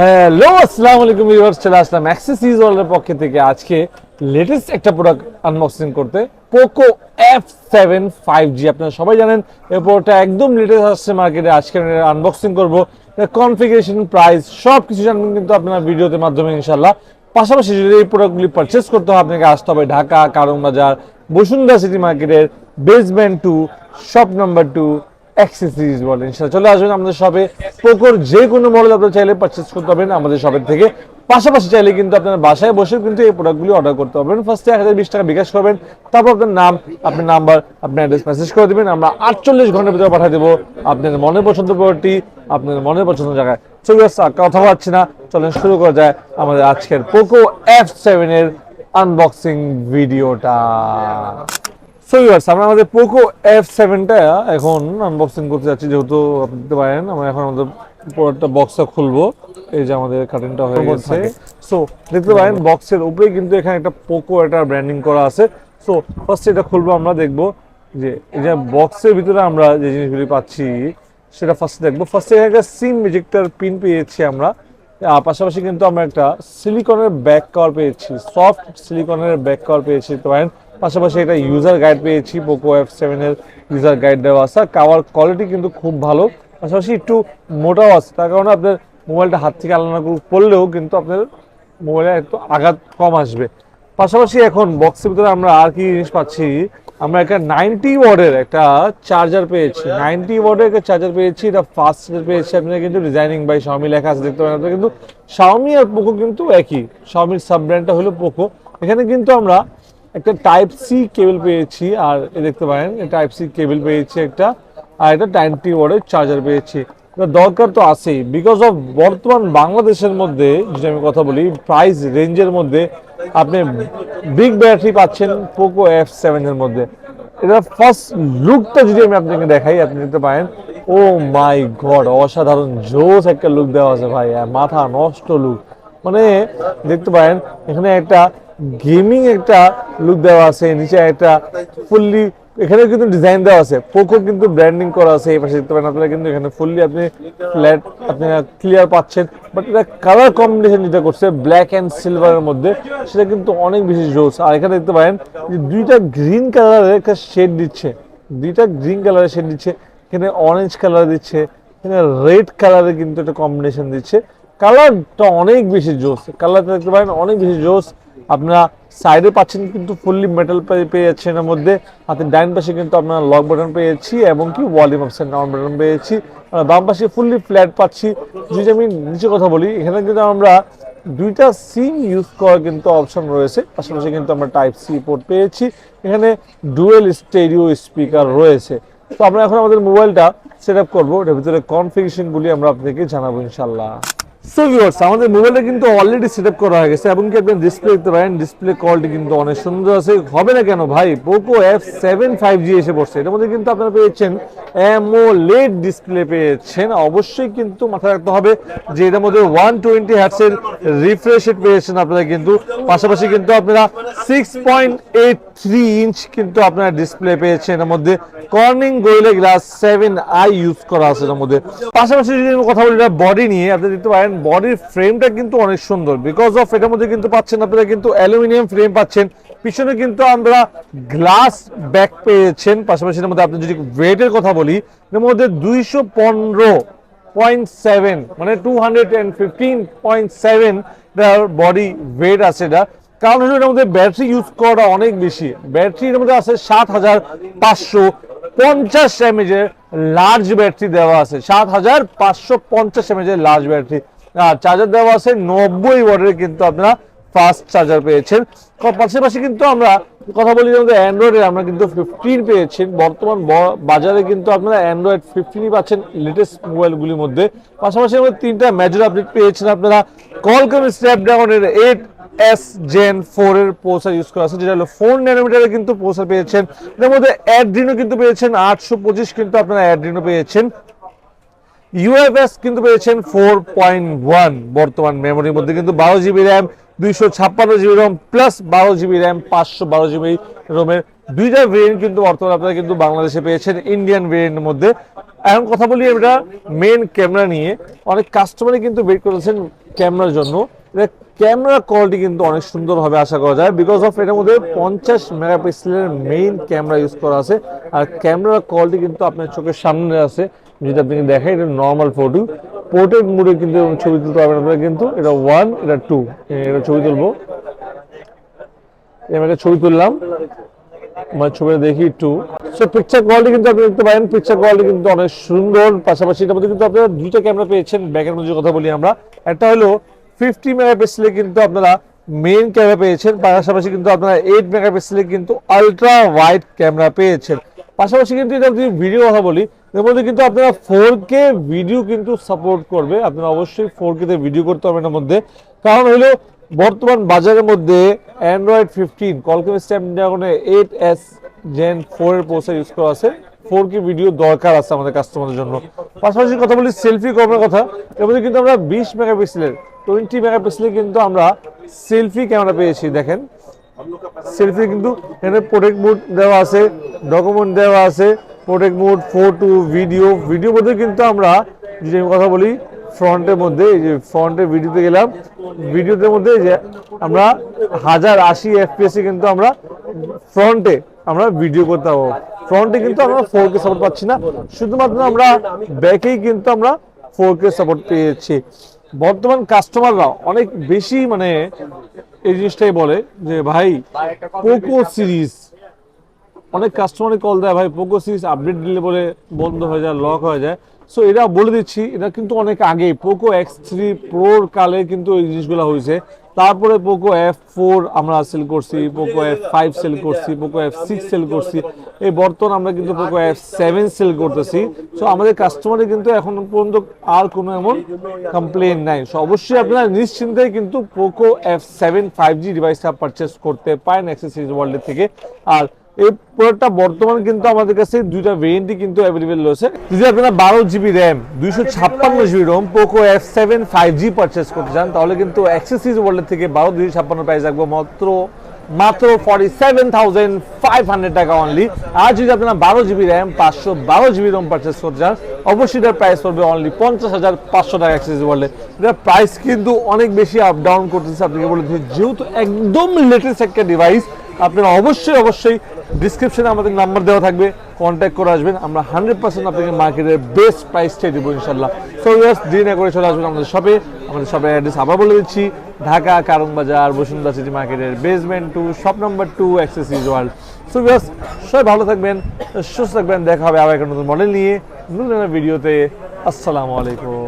Hello আসসালামু আলাইকুম viewers চলে আসলাম অ্যাক্সেস ইজ ওয়ার্ল্ডের পক্ষ থেকে। আজকে লেটেস্ট একটা প্রোডাক্ট আনবক্সিং করতে Poco F seven five G আপনারা সবাই জানেন, এই প্রোডাক্টটা একদম লেটেস্ট আসছে মার্কেটে আজকে আমি আনবক্সিং করব। কনফিগারেশন প্রাইস সব কিছু জানবেন কিন্তু আপনারা ভিডিওতে মাধ্যমে ইনশাল্লাহ পাশাপাশি যদি এই প্রোডাক্টগুলি পারচেস করতে হয়, আপনাকে আসতে হবে ঢাকা কারণ বাজার বসুন্ধরা সিটি মার্কেটের basement two shop number two accessories বলেন সেটা চলে আসবেন আমাদের শপে পোকোর যে কোনো মডেল আপনারা চাইলে পারচেস করতে পারবেন আমাদের শপের থেকে। পাশাপাশি চাইলে কিন্তু আপনার বাসায় বসে কিন্তু এই প্রোডাক্টগুলি অর্ডার করতে পারবেন। ফার্স্টে এক হাজার বিশ টাকা বিকাশ করবেন। তারপর আপনার নাম, আপনার নাম্বার আপনার অ্যাড্রেস মেসেজ করে দেবেন। আমরা আটচল্লিশ ঘণ্টার ভিতরে পাঠিয়ে দেবো আপনার মনের পছন্দ প্রোডাক্টটি আপনার মনের পছন্দ জায়গায় আসছে কথা পাচ্ছি না। চলেন শুরু করা যায় আমাদের আজকের পোকো এফ সেভেনের আনবক্সিং ভিডিওটা সো ভিউয়ার্স আমরা আমাদের পোকো এফ সেভেনটা এখন আনবক্সিং করতে যাচ্ছি যেহেতু আপনি দেখতে পারেন আমরা এখন আমাদের পুরোটা বক্সটা খুলবো। এই যে আমাদের কার্টেনটা হয়ে গেছে। সো দেখতে পারেন বক্সের উপরে কিন্তু এখানে একটা পোকো একটা ব্র্যান্ডিং করা আছে। সো ফার্স্ট এটা খুলবো আমরা দেখব যে এই যে বক্সের ভিতরে আমরা যে জিনিসগুলি পাচ্ছি সেটা ফার্স্ট দেখব। ফার্স্টে এখানে একটা সিম ইজেক্টর পিন পেয়েছি আমরা। পাশাপাশি কিন্তু আমরা একটা সিলিকনের ব্যাক কভার পেয়েছি। সফট সিলিকনের ব্যাক কভার পেয়েছি তো পারেন। পাশাপাশি একটা ইউজার গাইড পেয়েছি পোকো এফ সেভেনের ইউজার গাইড দেওয়া আছে। কাভার কোয়ালিটি কিন্তু খুব ভালো। পাশাপাশি একটু মোটাও আছে। তার কারণে আপনার মোবাইলটা হাত থেকে আলাদা পড়লেও কিন্তু আপনার মোবাইলে একটু আঘাত কম আসবে। পাশাপাশি এখন বক্সের ভিতরে আমরা আর কি জিনিস পাচ্ছি? আমরা একটা নাইনটি ওয়ার্ডের একটা চার্জার পেয়েছি। নাইনটি ওয়ার্ডের একটা চার্জার পেয়েছি। এটা ফার্স্ট পেয়েছি। আপনারা কিন্তু ডিজাইনিং বাই শাওমি লেখা আছে, দেখতে পারেন কিন্তু শাওমি আর পোকো কিন্তু একই। শাওমির সাব ব্র্যান্ডটা হলো পোকো এখানে কিন্তু আমরা একটা টাইপ সি কেবল পেয়েছি, আর দেখতে পারেন টাইপ সি কেবল পেয়েছি একটা, আর একটা নাইনটি ওয়ার্ডের চার্জার পেয়েছি। দরকার তো আছেই বিকজ অফ বর্তমান বাংলাদেশের মধ্যে, যদি আমি কথা বলি প্রাইস রেঞ্জের মধ্যে, আপনি বিগ ব্যাটারি পাচ্ছেন পোকো এফ সেভেনের মধ্যে। এটা ফার্স্ট লুকটা যদি আমি আপনাকে দেখাই, আপনি দেখতে পারেন ও মাই গড অসাধারণ জোস একটা লুক দেওয়া আছে ভাই মাথা নষ্ট লুক মানে দেখতে পারেন, এখানে একটা গেমিং একটা লুক দেওয়া আছে, নিচে একটা ফুললি এখানে কিন্তু ডিজাইন দেওয়া আছে পোকো কিন্তু ব্র্যান্ডিং করা আছে, এই পাশে দেখতে পারেন আপনারা কিন্তু এখানে ফুললি আপনি ফ্ল্যাট আপনি ক্লিয়ার পাচ্ছেন বাট এটা কালার কম্বিনেশন যেটা করছে ব্ল্যাক অ্যান্ড সিলভারের মধ্যে, সেটা কিন্তু অনেক বেশি জোস। আর এখানে দেখতে পারেন, যে দুইটা গ্রিন কালারের একটা শেড দিচ্ছে, দুইটা গ্রিন কালারের শেড দিচ্ছে, এখানে অরেঞ্জ কালার দিচ্ছে, এখানে রেড কালারের কিন্তু একটা কম্বিনেশন দিচ্ছে। কালারটা অনেক বেশি জোস কালারটা দেখতে পারেন অনেক বেশি জোস। আপনারা সাইডে পাচ্ছেন কিন্তু ফুললি মেটাল পেয়ে যাচ্ছেন এর মধ্যে। হাতে ডাইন পাশে কিন্তু আপনারা লক বাটন পেয়েছি এবং কি ভলিউম অপশন ডাউন বাটন পেয়েছি। বাম পাশে ফুললি ফ্ল্যাট পাচ্ছি। যদি আমি নিচে কথা বলি, এখানে কিন্তু আমরা দুইটা সিম ইউজ করার কিন্তু অপশন রয়েছে। পাশাপাশি কিন্তু আমরা টাইপ সি পোর্ট পেয়েছি। এখানে ডুয়েল স্টেরিও স্পিকার রয়েছে। তো আমরা এখন আমাদের মোবাইলটা সেট আপ করব। এটার ভিতরে কনফিগারেশনগুলি আমরা আপনাকে জানাব ইনশাল্লাহ সো ভিউয়ার্স আমাদের মোবাইলটা কিন্তু অলরেডি সেট আপ করা হয়ে গেছে এবং কি আপনি ডিসপ্লে দেখতে পারেন? ডিসপ্লে কোয়ালিটি কিন্তু অনেক সুন্দর আছে। হবে না কেন ভাই? Poco F seven five G এসে পড়ছে। এটার মধ্যে কিন্তু আপনারা পেয়েছেন অ্যামোলেড ডিসপ্লে পেয়েছেন। অবশ্যই কিন্তু মাথায় রাখতে হবে যে এটার মধ্যে ওয়ান টোয়েন্টি হ্যাটসের রিফ্রেশ রেট পেয়েছেন আপনারা কিন্তু। পাশাপাশি কিন্তু আপনারা six point eight three inch কিন্তু আপনারা ডিসপ্লে পেয়েছেন এর মধ্যে। Corning Gorilla glass seven i use করা আছে এর মধ্যে। পাশাপাশি যদি কথা বলি বডি নিয়ে, আপনি দেখতে পারেন বডির ফ্রেমটা কিন্তু অনেক সুন্দর। বিকজ অফ এটার মধ্যে কিন্তু পাচ্ছেন আপনারা কিন্তু অ্যালুমিনিয়াম ফ্রেম পাচ্ছেন। পিছনে কিন্তু আমরা গ্লাস ব্যাক পেয়েছেন। পাশাপাশি এর মধ্যে আপনি যদি ওয়েটের কথা বলি এর মধ্যে দুইশো পনেরো পয়েন্ট সেভেন মানে two hundred and fifteen point seven body weight আছে এটা। কারণ এটার মধ্যে ব্যাটারি ইউজ করাটা অনেক বেশি। মধ্যে আছে সাত হাজার পাঁচশো পঞ্চাশ এমএজের লার্জ ব্যাটারি দেওয়া আছে। সাত হাজার পাঁচশো পঞ্চাশ এমএজের লার্জ ব্যাটারি আর চার্জার দেওয়া আছে নব্বই ওয়াটের কিন্তু আপনারা ফাস্ট চার্জার পেয়েছেন। পাশাপাশি কিন্তু আমরা কথা বলি যে অ্যান্ড্রয়েডে আমরা কিন্তু ফিফটিন পেয়েছেন বর্তমান বাজারে কিন্তু আপনারা অ্যান্ড্রয়েড ফিফটিনই পাচ্ছেন লেটেস্ট মোবাইলগুলির মধ্যে। পাশাপাশি আমাদের তিনটা মেজর আপডেট পেয়েছেন আপনারা কলকম স্ন্যাপড্রাগনের এইট এস জেন ফোর এর প্রসেসর ইউজ করা আছে, যেটা হলো ফোর ন্যানোমিটারে কিন্তু প্রসেসর পেয়েছেন। এর মধ্যে অ্যাড্রিনো কিন্তু পেয়েছেন, আটশো পঁচিশ কিন্তু আপনারা অ্যাড্রিনো পেয়েছেন। ইউএফএস কিন্তু পেয়েছেন ফোর পয়েন্ট ওয়ান বর্তমান মেমোরির মধ্যে কিন্তু বারো জিবি র্যাম দুইশো ছাপ্পান্ন জিবি রোম প্লাস বারো জিবি র্যাম পাঁচশো বারো জিবি রোমের দুইটা ভেরিয়েন্ট কিন্তু বর্তমানে আপনারা কিন্তু বাংলাদেশে পেয়েছেন ইন্ডিয়ান ভেরিয়েন্টের মধ্যে। এখন কথা বলি এটা মেন ক্যামেরা নিয়ে। অনেক কাস্টমারই কিন্তু ওয়েট করেছেন ক্যামেরার জন্য। এটা ক্যামেরা কোয়ালিটি কিন্তু অনেক সুন্দর হবে আশা করা যায়। বিকজ অফ এটার মধ্যে পঞ্চাশ মেগাপিক্সেলের মেইন ক্যামেরা ইউজ করা আছে। আর ক্যামেরা কোয়ালিটি কিন্তু আপনার চোখের সামনে আছে। যদি আপনি দেখেন, এটা নর্মাল ফটো পোর্ট্রেট মুডে কিন্তু ছবি তুলতে পারবেন আপনারা কিন্তু এটা ওয়ান এটা টু এটা ছবি তুলবো। আমি একটা ছবি তুললাম, আমার ছবিটা দেখি একটু। সো পিকচার কোয়ালিটি কিন্তু আপনি দেখতে পারেন পিকচার কোয়ালিটি কিন্তু অনেক সুন্দর, পাশাপাশি এটার মধ্যে কিন্তু আপনারা দুইটা ক্যামেরা পেয়েছেন ব্যাকের মধ্যে কথা বলি আমরা। একটা হলো ফিফটি মেগাপিক্সেলে কিন্তু আপনারা মেইন ক্যামেরা পেয়েছেন, পাশাপাশি কিন্তু আপনারা এইট মেগাপিক্সেলে কিন্তু আলট্রা ওয়াইড ক্যামেরা পেয়েছেন। পাশাপাশি কিন্তু এটা যদি ভিডিও কথা বলি এর মধ্যে কিন্তু আপনারা ফোর কে ভিডিও কিন্তু সাপোর্ট করবে। আপনারা অবশ্যই ফোর কে ভিডিও করতে হবে এর মধ্যে। কারণ হলো, বর্তমান বাজারের মধ্যে অ্যান্ড্রয়েড ফিফটিন কলকাম স্ন্যাপড্রাগনে এইট এস জেন ফোর এর প্রসেসর ইউজ করা আছে। ফোর কে ভিডিও দরকার আছে আমাদের কাস্টমারদের জন্য। পাশাপাশি কথা বলি সেলফি ক্যামেরার কথা। এর মধ্যে কিন্তু আমরা বিশ মেগাপিক্সেলের টোয়েন্টি মেগাপিক্সেলের কিন্তু আমরা সেলফি ক্যামেরা পেয়েছি, দেখেন। সেলফি কিন্তু এখানে প্রোটেক্ট মোড দেওয়া আছে ডকুমেন্ট দেওয়া আছে। Protect mode photo video video মধ্যে কিন্তু আমরা যদি আমি কথা বলি ফ্রন্টের মধ্যে, এই যে ফ্রন্টের ভিডিওতে গেলাম ভিডিওতে মধ্যে যে আমরা হাজার আশি এফপিএস কিন্তু আমরা ফ্রন্টে আমরা ভিডিও করতে পারব। ফ্রন্টে কিন্তু আমরা ফোর কে সাপোর্ট পাচ্ছি না, শুধুমাত্র আমরা ব্যাকেই কিন্তু আমরা ফোর কে সাপোর্ট পেয়েছি। বর্তমান কাস্টমাররা অনেক বেশি মানে এই জিনিসটাই বলে যে, ভাই পোকো সিরিজ অনেক কাস্টমারে কল দেয়, ভাই পোকো সিরিজ আপডেট দিলে বলে বন্ধ হয়ে যায় লক হয়ে যায়। সো এটা বলে দিচ্ছি, এটা কিন্তু অনেক আগে পোকো এক্স থ্রি প্রোর কালে কিন্তু এই জিনিসগুলো হয়েছে। তারপরে পোকো এফ ফোর আমরা সেল করছি পোকো এফ ফাইভ সেল করছি পোকো এফ সিক্স সেল করছি। এই বর্তমান আমরা কিন্তু পোকো এফ সেভেন সেল করতেছি। সো আমাদের কাস্টমারে কিন্তু এখন পর্যন্ত আর কোনো এমন কমপ্লেন নাই। সো অবশ্যই আপনারা নিশ্চিন্তে কিন্তু Poco F seven five G ডিভাইসটা পারচেস করতে পারেন অ্যাক্সেসরিজ ওয়ার্ল্ডের থেকে। আর এই প্রোডাক্টটা বর্তমান কিন্তু আমাদের কাছে দুইটা ভেরিয়েন্টই কিন্তু অ্যাভেলেবেল রয়েছে। যদি আপনারা বারো জিবি র্যাম দুইশো ছাপ্পান্ন GB ROM Poco F seven five G purchase করতে চান, তাহলে কিন্তু অ্যাক্সেসরিজ ওয়ার্ল্ডের থেকে বারো, দুইশো ছাপ্পান্ন প্রাইস রাখব। মাত্র মাত্র forty seven thousand five hundred টাকা অনলি আর যদি আপনারা বারো জিবি র্যাম পাঁচশো বারো জিবি রোম পারচেস করতে চান, অবশ্যই এটার প্রাইস পড়বে অনলি পঞ্চাশ হাজার পাঁচশো টাকা অ্যাক্সেসরিজ ওয়ার্ল্ডে এটার প্রাইস কিন্তু অনেক বেশি আপ ডাউন করতেছে। আপনাকে বলে দিচ্ছি, যেহেতু একদম লেটেস্ট একটা ডিভাইস আপনারা অবশ্যই অবশ্যই ডিসক্রিপশনে আমাদের নাম্বার দেওয়া থাকবে কন্ট্যাক্ট করে আসবেন, আমরা হান্ড্রেড পার্সেন্ট আপনাকে মার্কেটের বেস্ট প্রাইসটাই দেবো ইনশাল্লাহ সো ইয়াস দেরি না করে চলে আসবেন আমাদের শপে আমাদের শপের অ্যাড্রেস আবার বলে দিচ্ছি, ঢাকা কারণ বাজার, বসুন্ধরা সিটি মার্কেটের basement two shop number two accessories world so yes সবাই ভালো থাকবেন, সুস্থ থাকবেন, দেখা হবে আবার একটা নতুন মডেল নিয়ে, নতুন ভিডিওতে আসসালামু আলাইকুম।